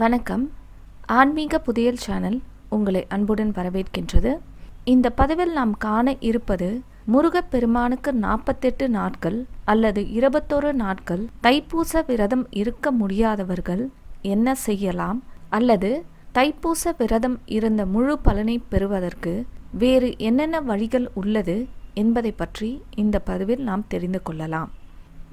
வணக்கம். ஆன்மீக புதியல் சேனல் உங்களை அன்புடன் வரவேற்கின்றது. இந்த பதிவில் நாம் காண இருப்பது முருகப்பெருமானுக்கு நாற்பத்தெட்டு நாட்கள் அல்லது இருபத்தொரு நாட்கள் தைப்பூச விரதம் இருக்க முடியாதவர்கள் என்ன செய்யலாம்? அல்லது தைப்பூச விரதம் இருந்த முழு பலனை பெறுவதற்கு வேறு என்னென்ன வழிகள் உள்ளது என்பதை பற்றி இந்த பதிவில் நாம் தெரிந்து கொள்ளலாம்.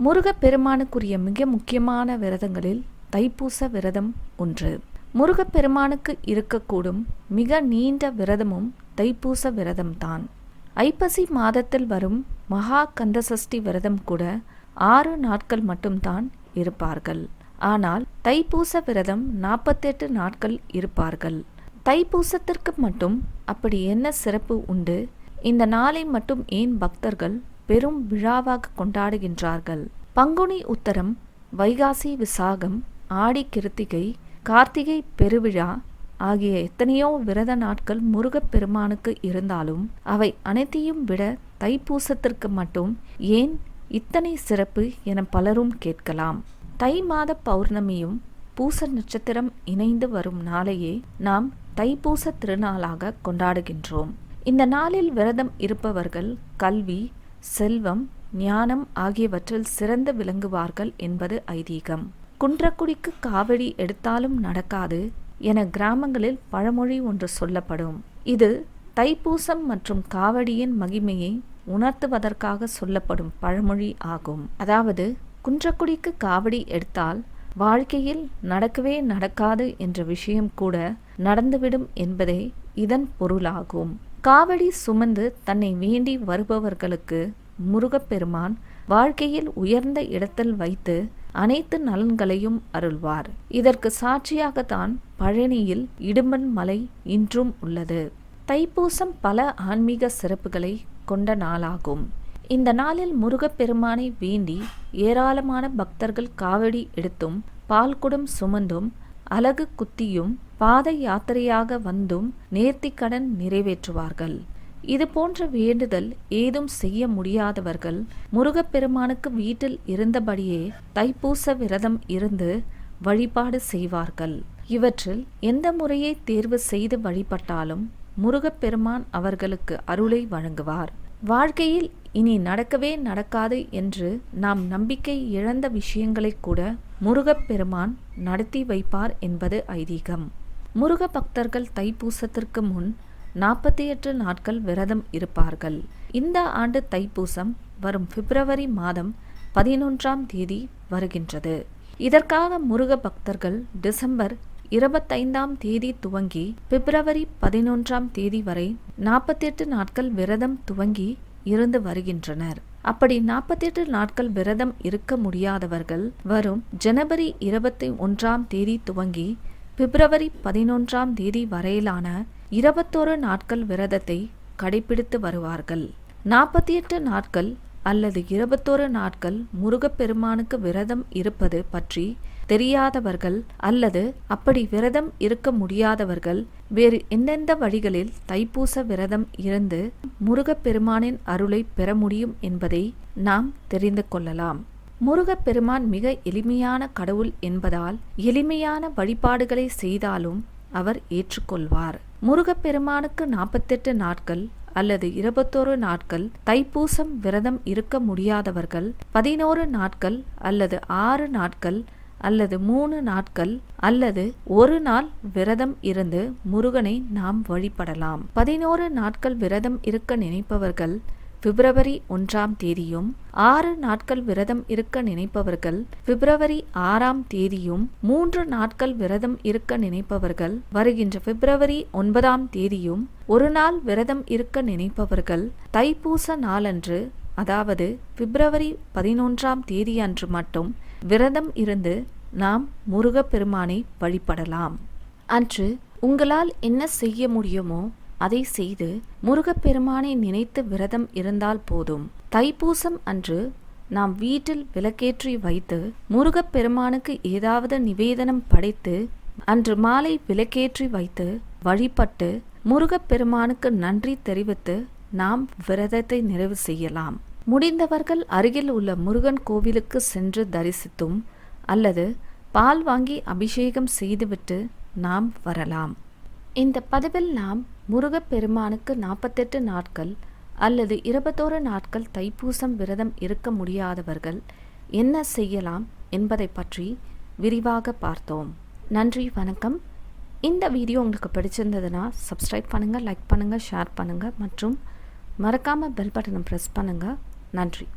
முருகப்பெருமானுக்குரிய மிக முக்கியமான விரதங்களில் தைப்பூச விரதம் ஒன்று. முருகப்பெருமானுக்கு இருக்கக்கூடும் மிக நீண்ட விரதமும் தைப்பூச விரதம்தான். ஐப்பசி மாதத்தில் வரும் மகா கந்தசஷ்டி விரதம் கூட ஆறு நாட்கள் மட்டும்தான் இருப்பார்கள். ஆனால் தைப்பூச விரதம் நாற்பத்தெட்டு நாட்கள் இருப்பார்கள். தைப்பூசத்திற்கு மட்டும் அப்படி என்ன சிறப்பு உண்டு? இந்த நாளை மட்டும் ஏன் பக்தர்கள் பெரும் விழாவாக கொண்டாடுகின்றார்கள்? பங்குனி உத்தரம் வைகாசி விசாகம் ஆடி கிருத்திகை கார்த்திகை பெருவிழா ஆகிய எத்தனையோ விரத நாட்கள் முருகப்பெருமானுக்கு இருந்தாலும் அவை அனைத்தையும் விட தைப்பூசத்திற்கு மட்டும் ஏன் இத்தனை சிறப்பு என பலரும் கேட்கலாம். தை மாத பௌர்ணமியும் பூச நட்சத்திரம் இணைந்து வரும் நாளையே நாம் தைப்பூச திருநாளாக கொண்டாடுகின்றோம். இந்த நாளில் விரதம் இருப்பவர்கள் கல்வி செல்வம் ஞானம் ஆகியவற்றில் சிறந்து விளங்குவார்கள் என்பது ஐதீகம். குன்றக்குடிக்கு காவடி எடுத்தாலும் நடக்காது என கிராமங்களில் பழமொழி ஒன்று சொல்லப்படும். இது தைப்பூசம் மற்றும் காவடியின் மகிமையை உணர்த்துவதற்காக சொல்லப்படும் பழமொழி ஆகும். அதாவது குன்றக்குடிக்கு காவடி எடுத்தால் வாழ்க்கையில் நடக்கவே நடக்காது என்ற விஷயம் கூட நடந்துவிடும் என்பதே இதன் பொருளாகும். காவடி சுமந்து தன்னை வேண்டி வருபவர்களுக்கு முருகப்பெருமான் வாழ்க்கையில் உயர்ந்த இடத்தில் வைத்து அனைத்து நலன்களையும் அருள்வார். இதற்கு சாட்சியாகத்தான் பழனியில் இடும்பன் மலை இன்றும் உள்ளது. தைப்பூசம் பல ஆன்மீக சிறப்புகளை கொண்ட நாளாகும். இந்த நாளில் முருகப்பெருமானை வேண்டி ஏராளமான பக்தர்கள் காவடி எடுத்தும் பால்குடம் சுமந்தும் அலகு குத்தியும் பாத யாத்திரையாக வந்தும் நேர்த்திக்கடன் நிறைவேற்றுவார்கள். இது போன்ற வேண்டுதல் ஏதும் செய்ய முடியாதவர்கள் முருகப்பெருமானுக்கு வீட்டில் இருந்தபடியே தைப்பூச விரதம் இருந்து வழிபாடு செய்வார்கள். இவற்றில் எந்த முறையை தேர்வு செய்து வழிபட்டாலும் முருகப்பெருமான் அவர்களுக்கு அருளை வழங்குவார். வாழ்க்கையில் இனி நடக்கவே நடக்காது என்று நாம் நம்பிக்கை இழந்த விஷயங்களை கூட முருகப்பெருமான் நடத்தி வைப்பார் என்பது ஐதீகம். முருக பக்தர்கள் தைப்பூசத்திற்கு முன் நாற்பத்தி எட்டு நாட்கள் விரதம் இருப்பார்கள். இந்த ஆண்டு தைப்பூசம் வரும் பிப்ரவரி மாதம் பதினொன்றாம் தேதி வருகின்றது. இதற்காக முருக பக்தர்கள் டிசம்பர் இருபத்தைந்தாம் தேதி துவங்கி பிப்ரவரி பதினொன்றாம் தேதி வரை நாற்பத்தி எட்டு நாட்கள் விரதம் துவங்கி இருந்து வருகின்றனர். அப்படி நாற்பத்தி எட்டு நாட்கள் விரதம் இருக்க முடியாதவர்கள் வரும் ஜனவரி இருபத்தி ஒன்றாம் தேதி துவங்கி பிப்ரவரி பதினொன்றாம் தேதி வரையிலான இருபத்தோரு நாட்கள் விரதத்தை கடைபிடித்து வருவார்கள். நாற்பத்தி எட்டு நாட்கள் அல்லது இருபத்தோரு நாட்கள் முருகப்பெருமானுக்கு விரதம் இருப்பது பற்றி தெரியாதவர்கள் அல்லது அப்படி விரதம் இருக்க முடியாதவர்கள் வேறு எந்தெந்த வழிகளில் தைப்பூச விரதம் இருந்து முருகப்பெருமானின் அருளை பெற முடியும் என்பதை நாம் தெரிந்து கொள்ளலாம். முருகப்பெருமான் மிக எளிமையான கடவுள் என்பதால் எளிமையான வழிபாடுகளை செய்தாலும் அவர் ஏற்றுக்கொள்வார். முருகப்பெருமானுக்கு நாற்பத்தெட்டு நாட்கள் அல்லது இருபத்தோரு நாட்கள் தைப்பூசம் விரதம் இருக்க முடியாதவர்கள் பதினோரு நாட்கள் அல்லது ஆறு நாட்கள் அல்லது மூணு நாட்கள் அல்லது ஒரு நாள் விரதம் இருந்து முருகனை நாம் வழிபடலாம். பதினோரு நாட்கள் விரதம் இருக்க நினைப்பவர்கள் பிப்ரவரி ஒன்றாம் தேதியும் ஆறு நாட்கள் விரதம் இருக்க நினைப்பவர்கள் பிப்ரவரி ஆறாம் தேதியும் மூன்று நாட்கள் விரதம் இருக்க நினைப்பவர்கள் வருகின்ற பிப்ரவரி ஒன்பதாம் தேதியும் ஒரு நாள் விரதம் இருக்க நினைப்பவர்கள் தைப்பூச நாளன்று அதாவது பிப்ரவரி பதினொன்றாம் தேதியன்று மட்டும் விரதம் இருந்து நாம் முருகப்பெருமானை வழிபடலாம். அன்று உங்களால் என்ன செய்ய முடியுமோ அதை செய்து முருகப்பெருமானை நினைத்து விரதம் இருந்தால் போதும். தைப்பூசம் அன்று நாம் வீட்டில் விளக்கேற்றி வைத்து முருகப்பெருமானுக்கு ஏதாவது நிவேதனம் படைத்து அன்று மாலை விளக்கேற்றி வைத்து வழிபட்டு முருகப்பெருமானுக்கு நன்றி தெரிவித்து நாம் விரதத்தை நிறைவு செய்யலாம். முடிந்தவர்கள் அருகில் உள்ள முருகன் கோவிலுக்கு சென்று தரிசித்தும் அல்லது பால் வாங்கி அபிஷேகம் செய்துவிட்டு நாம் வரலாம். இந்த பதிவில் நாம் முருகப்பெருமானுக்கு நாற்பத்தெட்டு நாட்கள் அல்லது இருபத்தோரு நாட்கள் தைப்பூசம் விரதம் இருக்க முடியாதவர்கள் என்ன செய்யலாம் என்பதை பற்றி விரிவாக பார்த்தோம். நன்றி வணக்கம். இந்த வீடியோ உங்களுக்கு பிடிச்சிருந்ததுன்னா சப்ஸ்கிரைப் பண்ணுங்கள் லைக் பண்ணுங்கள் ஷேர் பண்ணுங்கள் மற்றும் மறக்காமல் பெல் பட்டனை ப்ரெஸ் பண்ணுங்கள் நன்றி.